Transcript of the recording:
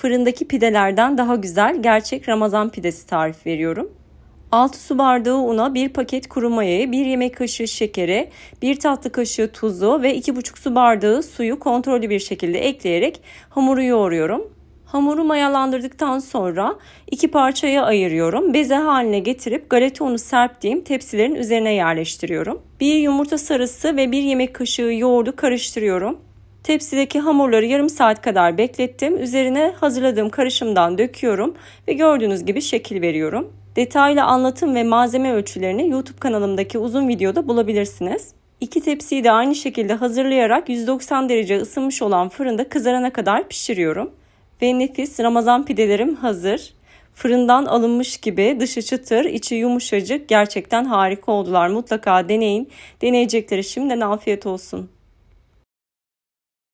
Fırındaki pidelerden daha güzel gerçek Ramazan pidesi tarif veriyorum. 6 su bardağı una, 1 paket kuru mayayı, 1 yemek kaşığı şekeri, 1 tatlı kaşığı tuzu ve 2,5 su bardağı suyu kontrollü bir şekilde ekleyerek hamuru yoğuruyorum. Hamuru mayalandırdıktan sonra iki parçaya ayırıyorum. Beze haline getirip galeta unu serptiğim tepsilerin üzerine yerleştiriyorum. Bir yumurta sarısı ve bir yemek kaşığı yoğurdu karıştırıyorum. Tepsideki hamurları yarım saat kadar beklettim. Üzerine hazırladığım karışımdan döküyorum ve gördüğünüz gibi şekil veriyorum. Detaylı anlatım ve malzeme ölçülerini YouTube kanalımdaki uzun videoda bulabilirsiniz. İki tepsiyi de aynı şekilde hazırlayarak 190 derece ısınmış olan fırında kızarana kadar pişiriyorum. Ve nefis Ramazan pidelerim hazır. Fırından alınmış gibi dışı çıtır, içi yumuşacık. Gerçekten harika oldular. Mutlaka deneyin. Deneyecekleri şimdiden afiyet olsun.